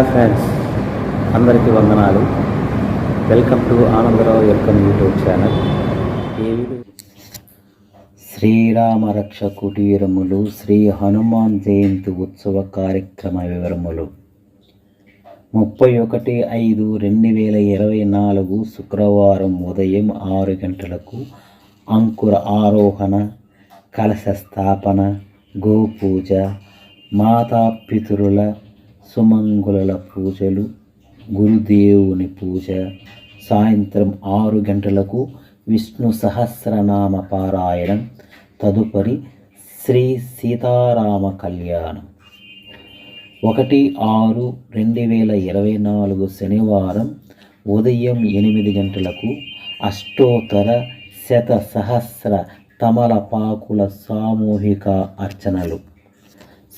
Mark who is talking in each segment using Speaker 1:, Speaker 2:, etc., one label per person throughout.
Speaker 1: Hi friends అందరికీ వందనాలు. Welcome to Anandarao welcome YouTube channel Srirama Raksha Kutiramulu Sri Hanuman Jayanti ఉత్సవ కార్యక్రమ వివరములు. ముప్పై ఒకటి ఐదు రెండు వేల ఇరవై నాలుగు శుక్రవారం ఉదయం ఆరు గంటలకు అంకుర ఆరోహణ కలశ స్థాపన గోపూజ మాతాపితరుల సుమంగుల పూజలు గురుదేవుని పూజ సాయంత్రం ఆరు గంటలకు విష్ణు సహస్రనామ పారాయణం తదుపరి శ్రీ సీతారామ కళ్యాణం. ఒకటి ఆరు రెండు వేల ఇరవై నాలుగు శనివారం ఉదయం ఎనిమిది గంటలకు అష్టోత్తర శత సహస్ర తమలపాకుల సామూహిక అర్చనలు.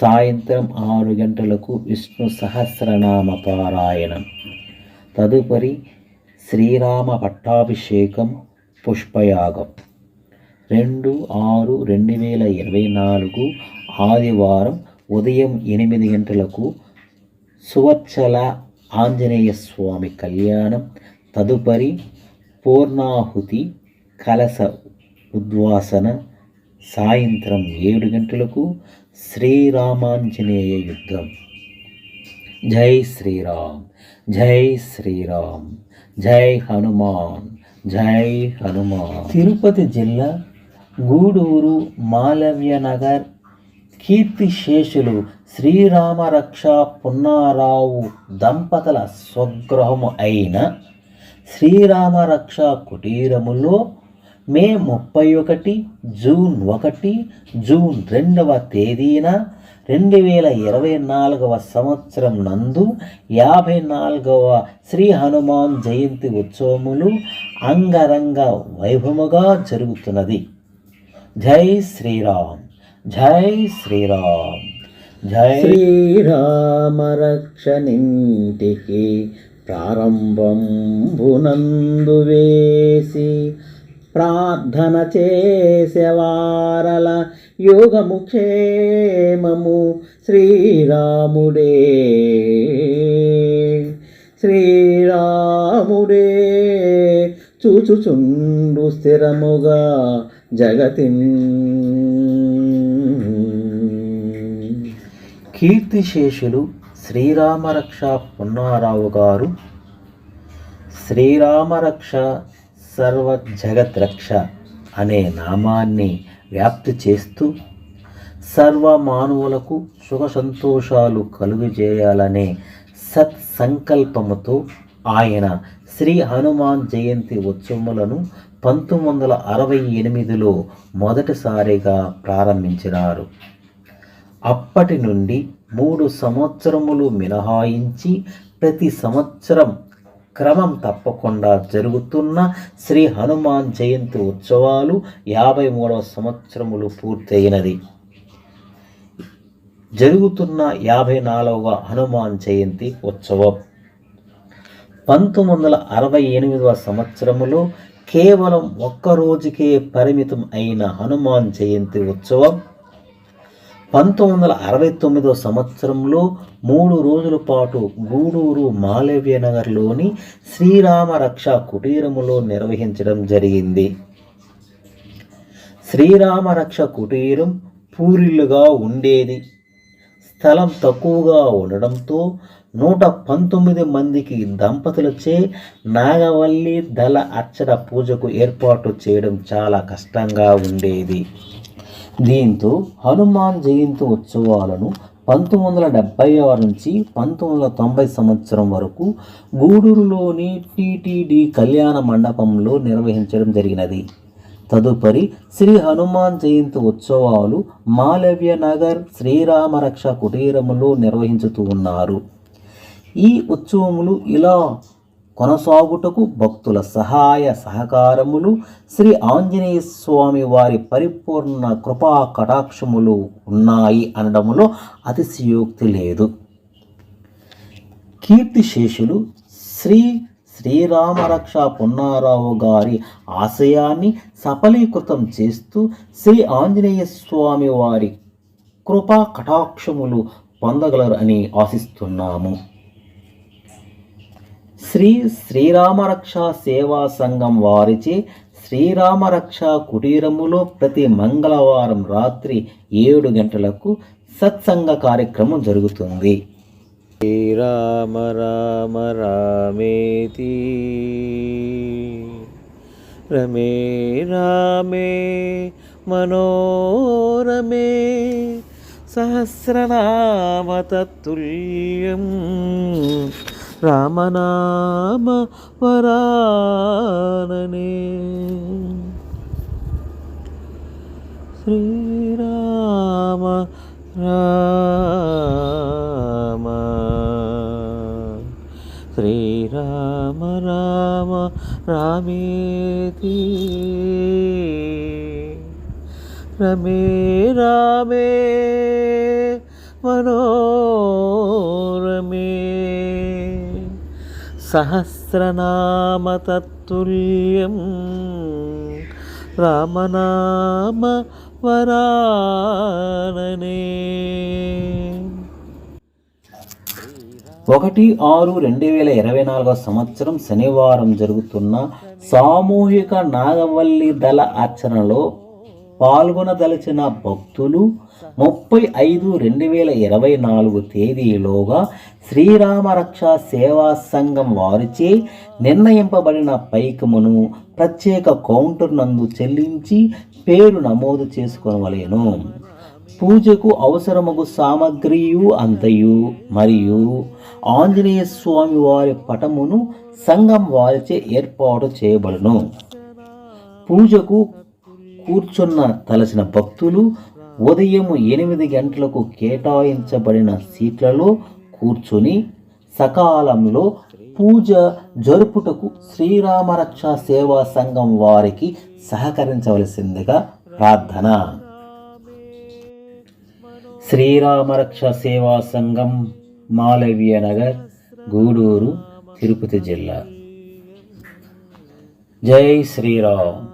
Speaker 1: సాయంత్రం ఆరు గంటలకు విష్ణు సహస్రనామ పారాయణం. తదుపరి శ్రీరామ పట్టాభిషేకం పుష్పయాగం. రెండు ఆరు రెండు వేల ఇరవై నాలుగు ఆదివారం ఉదయం ఎనిమిది గంటలకు సువర్చల ఆంజనేయ స్వామి కళ్యాణం. తదుపరి పూర్ణాహుతి కలస ఉద్వాసన సాయంత్రం ఏడు గంటలకు శ్రీరామాంజనేయ యుద్ధం. జై శ్రీరామ్ జై శ్రీరామ్ జై హనుమాన్ జై హనుమాన్. తిరుపతి జిల్లా గూడూరు మాలవ్య నగర్ కీర్తిశేషులు శ్రీరామరక్ష పున్నారావు దంపతుల స్వగృహము అయిన శ్రీరామరక్ష కుటీరములో మే ముప్పై ఒకటి జూన్ ఒకటి జూన్ రెండవ తేదీన రెండు వేల ఇరవై నాలుగవ సంవత్సరం నందు యాభై నాలుగవ శ్రీ హనుమాన్ జయంతి ఉత్సవములు అంగరంగ వైభవముగా జరుగుతున్నది. జై శ్రీరామ్ జై శ్రీరామ్ జై శ్రీరామ రక్షణింటికి ప్రారంభంబునందు వేసి ప్రార్థన చేసేవారల యోగము క్షేమము శ్రీరాముడే. శ్రీరాముడే చూచుచుండు స్థిరముగా జగతిన్ కీర్తిశేషులు శ్రీరామరక్ష పున్నారావు గారు. శ్రీరామరక్ష సర్వ జగద్రక్ష అనే నామాన్ని వ్యాప్తి చేస్తూ సర్వ మానవులకు సుఖ సంతోషాలు కలుగజేయాలనే సత్సంకల్పముతో ఆయన శ్రీ హనుమాన్ జయంతి ఉత్సవములను పంతొమ్మిది వందల అరవై ఎనిమిదిలో మొదటిసారిగా ప్రారంభించినారు. అప్పటి నుండి మూడు సంవత్సరములు మినహాయించి ప్రతి సంవత్సరం క్రమం తప్పకుండా జరుగుతున్న శ్రీ హనుమాన్ జయంతి ఉత్సవాలు యాభై మూడవ సంవత్సరములు పూర్తయినది. జరుగుతున్న యాభై నాలుగవ హనుమాన్ జయంతి ఉత్సవం. పంతొమ్మిది వందల అరవై ఎనిమిదవ సంవత్సరములో కేవలం ఒక్క రోజుకే పరిమితం అయిన హనుమాన్ జయంతి ఉత్సవం. పంతొమ్మిది వందల అరవై తొమ్మిదో సంవత్సరంలో మూడు రోజుల పాటు గూడూరు మాలవ్య నగర్లోని శ్రీరామ రక్ష కుటీరములో నిర్వహించడం జరిగింది. శ్రీరామ రక్ష కుటీరం పూరిల్లుగా ఉండేది. స్థలం తక్కువగా ఉండడంతో నూట పంతొమ్మిది మందికి దంపతులచే నాగవల్లి దళ అర్చన పూజకు ఏర్పాటు చేయడం చాలా కష్టంగా ఉండేది. దీంతో హనుమాన్ జయంతి ఉత్సవాలను పంతొమ్మిది వందల డెబ్బై ఆరు నుంచి పంతొమ్మిది వందల తొంభై సంవత్సరం వరకు గూడూరులోని టీటీడీ కళ్యాణ మండపంలో నిర్వహించడం జరిగినది. తదుపరి శ్రీ హనుమాన్ జయంతి ఉత్సవాలు మాలవ్య నగర్ శ్రీరామరక్ష కుటీరములో నిర్వహించుతూ ఉన్నారు. ఈ ఉత్సవములు ఇలా కొనసాగుటకు భక్తుల సహాయ సహకారములు శ్రీ ఆంజనేయ స్వామి వారి పరిపూర్ణ కృపా కటాక్షములు ఉన్నాయి అనడములో అతిశయోక్తి లేదు. కీర్తిశేషులు శ్రీ శ్రీరామరక్ష పున్నారావు గారి ఆశయాన్ని సఫలీకృతం చేస్తూ శ్రీ ఆంజనేయ స్వామి వారి కృపా కటాక్షములు పొందగలరు అని ఆశిస్తున్నాము. శ్రీ శ్రీరామరక్ష సేవా సంఘం వారిచే శ్రీరామరక్ష కుటీరములో ప్రతి మంగళవారం రాత్రి ఏడు గంటలకు సత్సంగ కార్యక్రమం జరుగుతుంది.
Speaker 2: శ్రీరామ రామ రామేతి. రమే రామే మనోరమే సహస్రనామ తత్తుల్యం. రామనామ వరాననే. శ్రీరామ రామ. శ్రీరామ రామ రామేతి. రమే రామే. మనో సహస్రనామ తత్తుల్యం రామనామ వరాననే.
Speaker 1: ఒకటి ఆరు రెండు వేల ఇరవై నాలుగో సంవత్సరం శనివారం జరుగుతున్న సామూహిక నాగవల్లి దళ అర్చనలో పాల్గొనదలిచిన భక్తులు ముప్పై ఐదు రెండు వేల ఇరవై నాలుగు తేదీలోగా శ్రీరామరక్ష సేవా సంఘం వారిచే నిర్ణయింపబడిన పైకమును ప్రత్యేక కౌంటర్ నందు చెల్లించి పేరు నమోదు చేసుకొనవలెను. పూజకు అవసరముగు సామగ్రియు అంతయు మరియు ఆంజనేయ స్వామి వారి పటమును సంఘం వారిచే ఏర్పాటు చేయబడును. పూజకు కూర్చున్న తలసిన భక్తులు ఉదయం ఎనిమిది గంటలకు కేటాయించబడిన సీట్లలో కూర్చొని సకాలంలో పూజ జరుపుటకు శ్రీరామరక్ష సేవా సంఘం వారికి సహకరించవలసిందిగా ప్రార్థన. శ్రీరామరక్ష సేవా సంఘం మాలవ్య నగర్ గూడూరు తిరుపతి జిల్లా. జై శ్రీరామ్.